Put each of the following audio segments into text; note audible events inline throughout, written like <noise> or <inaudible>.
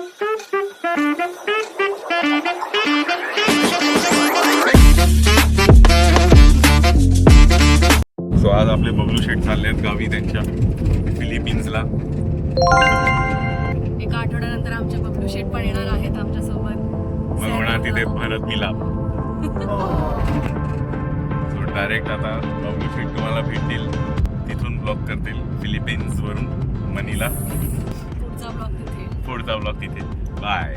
So आज आपले बबलू शेट चालले आहेत गावी त्यांच्या फिलिपिन्सला. एका आठवड्यानंतर आमचे बबलू शेट पण येणार आहेत आमच्यासोबत मग होणार तिथे भरत मिलाप सो डायरेक्ट आता बबलू शेट तुम्हाला भेटतील. तिथून ब्लॉक करतील फिलिपिन्स वरून मनीला. पुढचा तिथे पुढचा ब्लॉग तिथे. बाय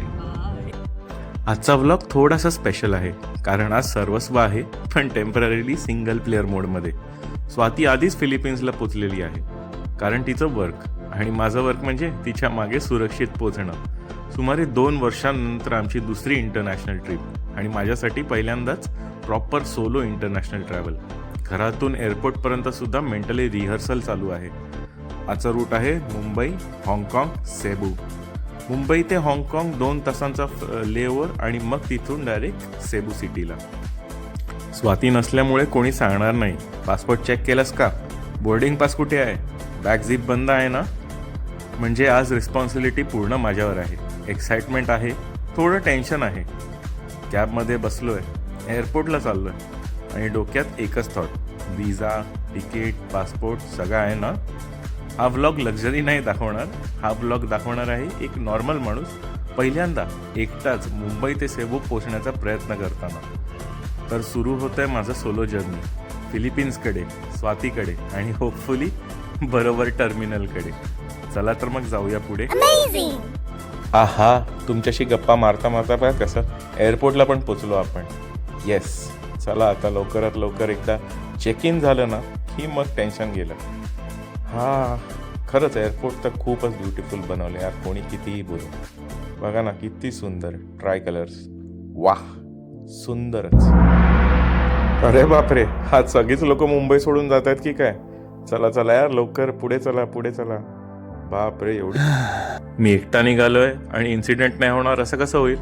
आजचा व्लॉग थोडासा स्पेशल आहे कारण आज सर्वस्व आहे पण टेम्पररीली सिंगल प्लेअर मोडमध्ये स्वाती आधीच फिलिपिन्सला पोचलेली आहे कारण तिचं वर्क आणि माझं वर्क म्हणजे तिच्यामागे सुरक्षित पोचणं. सुमारे दोन वर्षांनंतर आमची दुसरी इंटरनॅशनल ट्रिप आणि माझ्यासाठी पहिल्यांदाच प्रॉपर सोलो इंटरनॅशनल ट्रॅव्हल घरातून एअरपोर्टपर्यंत सुद्धा मेंटली रिहर्सल चालू आहे. आजचा रूट आहे मुंबई हाँगकाँग सेबू मुंबई ते हाँगकाँग दोन तासांचा लेओवर आणि मग तिथून डायरेक्ट सेबू सिटीला. स्वाती नसल्यामुळे कोणी सांगणार नाही. पासपोर्ट चेक केलंस का? बोर्डिंग पास कुठे आहे? बॅग झिप बंद आहे ना? म्हणजे आज रिस्पॉन्सिबिलिटी पूर्ण माझ्यावर आहे. एक्साइटमेंट आहे. थोडं टेन्शन आहे. कॅबमध्ये बसलो आहे एअरपोर्टला चाललो आहे आणि डोक्यात एकच थॉट विजा तिकीट पासपोर्ट सगळं आहे ना? हा व्लॉग लक्झरी नाही दाखवणार. हा व्लॉग दाखवणार आहे एक नॉर्मल माणूस पहिल्यांदा एकटाच मुंबई ते सेबू पोचण्याचा प्रयत्न करताना. तर सुरू होतं आहे माझं सोलो जर्नी फिलिपिन्सकडे स्वातीकडे आणि होपफुली बरोबर टर्मिनलकडे चला तर मग जाऊया पुढे. आहा तुमच्याशी गप्पा मारता मारता बघा कसं एअरपोर्टला पण पोचलो आपण. येस चला आता लवकरात लवकर एकदा चेक इन झालं ना की मग टेन्शन गेलं. हा खरंच एअरपोर्ट तर खूपच ब्युटिफुल बनवलं यार. कोणी कितीही बोलू. बघा ना किती सुंदर. ट्राय कलर्स वाह सुंदरच. अरे बापरे हा सगळीच लोक मुंबई सोडून जात आहेत की काय? चला चला यार लवकर. पुढे चला पुढे चला. बापरे एवढी. मी एकटा निघालोय आणि इन्सिडेंट नाही होणार असं कसं होईल?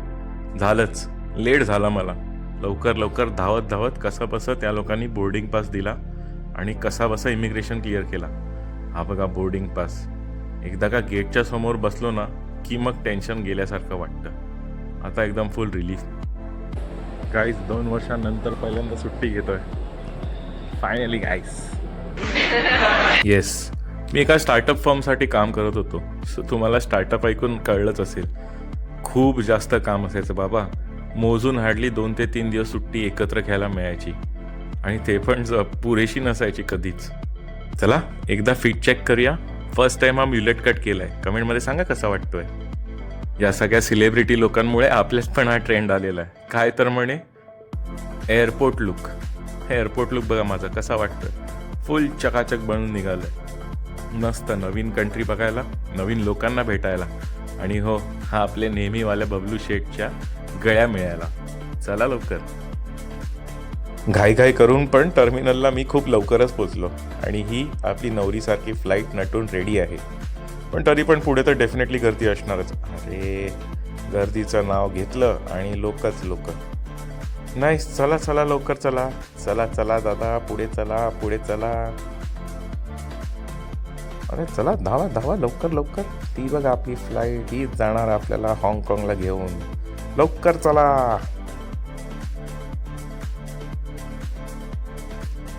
झालंच. लेट झाला मला. लवकर लवकर धावत धावत कसं बसं त्या लोकांनी बोर्डिंग पास दिला आणि कसा बसा इमिग्रेशन क्लिअर केला. हा बघा बोर्डिंग पास एकदा का गेटच्या समोर बसलो ना की मग टेन्शन गेल्यासारखं वाटतं. आता एकदम फुल रिलीफ गाईस दोन वर्षांनंतर पहिल्यांदा सुट्टी घेतोय. फायनली गाईस येस मी एका स्टार्टअप फर्मसाठी काम करत होतो. सो तुम्हाला स्टार्टअप ऐकून कळलंच असेल. खूप जास्त काम असायचं बाबा. मोजून हार्डली दोन ते तीन दिवस सुट्टी एकत्र घ्यायला मिळायची. आणि ते पण पुरेशी नसायची कधीच. चला एकदा फिट चेक करूया. फर्स्ट टाइम हा म्युलेट कट केलाय. कमेंटमध्ये सांगा कसा वाटतोय? या सगळ्या सेलिब्रिटी लोकांमुळे आपल्याच पण हा ट्रेंड आलेला आहे. काय तर म्हणे एअरपोर्ट लुक एअरपोर्ट लुक बघा माझा कसा वाटतोय? फुल चकाचक बनून निघालंय. मस्त नवीन कंट्री बघायला नवीन लोकांना भेटायला. आणि हो हा आपले नेहमीवाल्या बबलू शेठच्या गळ्या मिळायला. चला लवकर. घाईघाई करून पण टर्मिनलला मी खूप लवकरच पोचलो. आणि ही आपली नवरीसारखी फ्लाईट नटून रेडी आहे. पण तरी पण पुढे तर डेफिनेटली गर्दी असणारच. अरे गर्दीचं नाव घेतलं आणि लोकच लोक. नाही चला चला लवकर चला. चला चला दादा पुढे चला पुढे चला. अरे चला धावा धावा लवकर लवकर. ती बघा आपली फ्लाईट ही जाणार आपल्याला हाँगकाँगला घेऊन. लवकर चला.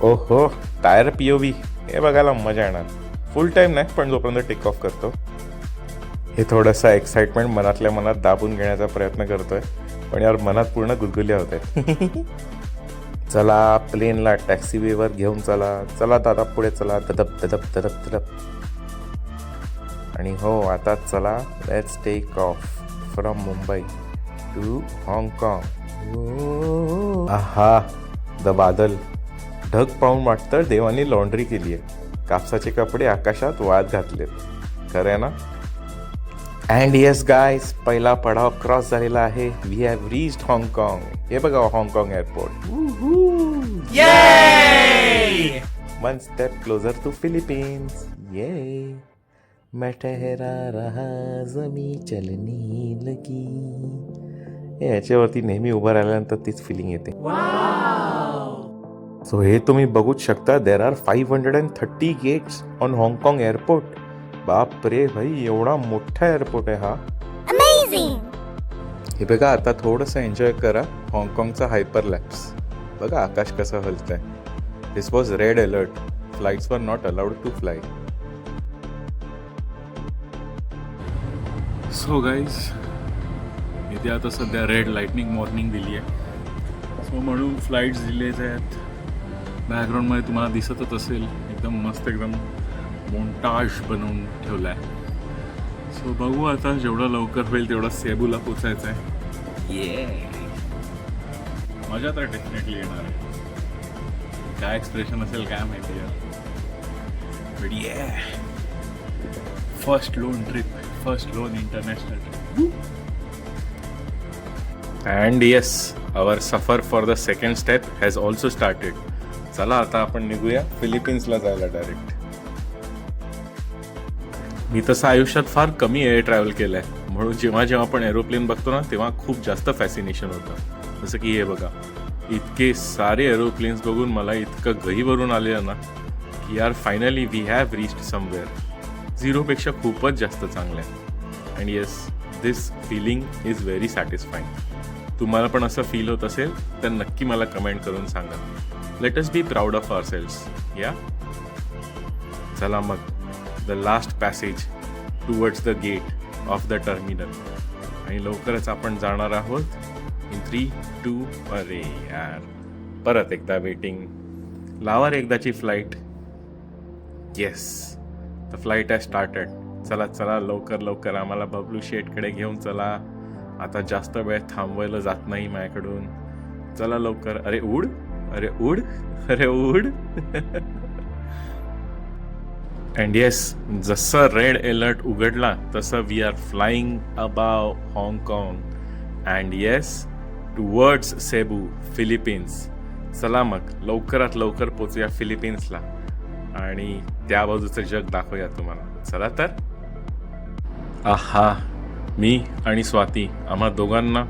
ओहो टायर पीओव्ही हे बघायला मजा येणार. फुल टाइम नाही पण जोपर्यंत टेक ऑफ करतो. हे थोडंसं एक्साइटमेंट मनातल्या मनात दाबून घेण्याचा प्रयत्न करतोय. पण यार मनात पूर्ण गुदगुल्या होत आहेत. <laughs> चला प्लेनला टॅक्सी वेवर घेऊन चला. चला दादा पुढे चला. ददप ददप ददप ददप आणि हो आता चला. Let's take off from Mumbai to हाँगकाँग आहा द बादल. ढग पाहून वाटतं देवानी लॉन्ड्री केली आहे. कापसाचे कपडे आकाशात वाद घातलेत. खरं ना? अँड येस गायस पहिला पडाव क्रॉस झालेला आहे. वी हॅव रीच्ड हाँगकाँग हे बघा हाँगकाँग airport one step closer to Philippines ये मैं ठहरा रहा जमी चलनी लगी. याच्यावरती नेहमी उभं राहिल्यानंतर तीच फिलिंग येते. सो हे तुम्ही बघूच शकता there are five hundred and thirty gates on हाँगकाँग एअरपोर्ट बाप रे भाई एवढा मोठा एअरपोर्ट आहे हा. हे बघा आता थोडंसं एन्जॉय करा. हाँगकाँगचा हायपर लॅप्स बघा आकाश कसं हलतंय. This was red alert flights वर not allowed to fly so guys इथे आता सध्या रेड लाईटनिंग मॉर्निंग दिली आहे सो म्हणून फ्लाईट्स दिलेच आहेत. बॅकग्राऊंडमध्ये तुम्हाला दिसतच असेल एकदम मस्त एकदम मोंटाज बनवून ठेवला आहे सो बघू आता जेवढं लवकर होईल तेवढं सेबूला पोचायचं आहे ये मजा तर डेफिनेटली येणार आहे. काय एक्सप्रेशन असेल काय माहिती बट ये first lone trip first lone international trip and yes our सफर for the second step has also started चला आता आपण निघूया. फिलिपिन्सला जायला डायरेक्ट मी तसं आयुष्यात फार कमी एअर ट्रॅव्हल केलं आहे म्हणून जेव्हा जेव्हा आपण एरोप्लेन बघतो ना तेव्हा खूप जास्त फॅसिनेशन होतं. जसं की हे बघा इतके सारे एरोप्लेन्स बघून मला इतकं गहीवरून आलेलं ना की यार finally we have reached somewhere झिरोपेक्षा खूपच जास्त चांगलं आहे and yes this feeling is very satisfying तुम्हाला पण असं फील होत असेल तर नक्की मला कमेंट करून सांगा. Let us be proud of ourselves या चला मग the last passage towards the gate of the terminal आणि लवकरच आपण जाणार आहोत इन थ्री टू अरे यार. परत एकदा वेटिंग लावा रे एकदाची flight yes the flight I started चला चला लवकर लवकर आम्हाला बबलू शेटकडे घेऊन चला. आता जास्त वेळ थांबवायला जात नाही माझ्याकडून. चला लवकर. अरे उड. अरे उड. अरे उड. अँड येस जसं रेड अलर्ट उघडला तसं वी आर फ्लाइंग अबाव हाँगकाँग and yes towards Cebu Philippines चला मग लवकरात लवकर पोचूया फिलिपिन्सला आणि त्या बाजूचं जग दाखवूया तुम्हाला. चला तर. आहा. मी आणि स्वाती आम्हा दोघांना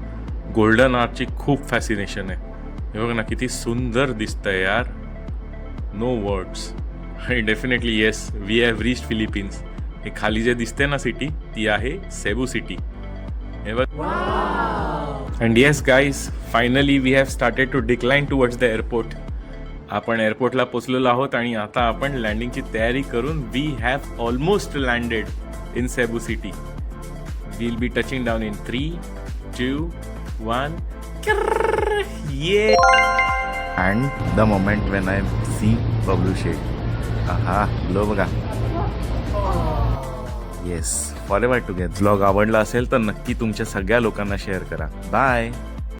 गोल्डन आर्टची खूप फॅसिनेशन आहे. हे बघ ना किती सुंदर दिसतंय यार. नो वर्ड्स आणि definitely yes we have reach Philippines हे खाली जे दिसते ना सिटी ती आहे सेबू सिटी हे बघ. And yes guys finally we have started to decline towards the airport आपण एअरपोर्टला पोचलेलो आहोत आणि आता आपण लँडिंगची तयारी करून we have almost landed in Cebu city we'll be touching down in three, two, one. Yeah. And the moment when I see Pablo Shade. Aha, लो बघा yes forever together blog आवडला असेल तर नक्की तुमच्या सगळ्या लोकांना शेअर करा बाय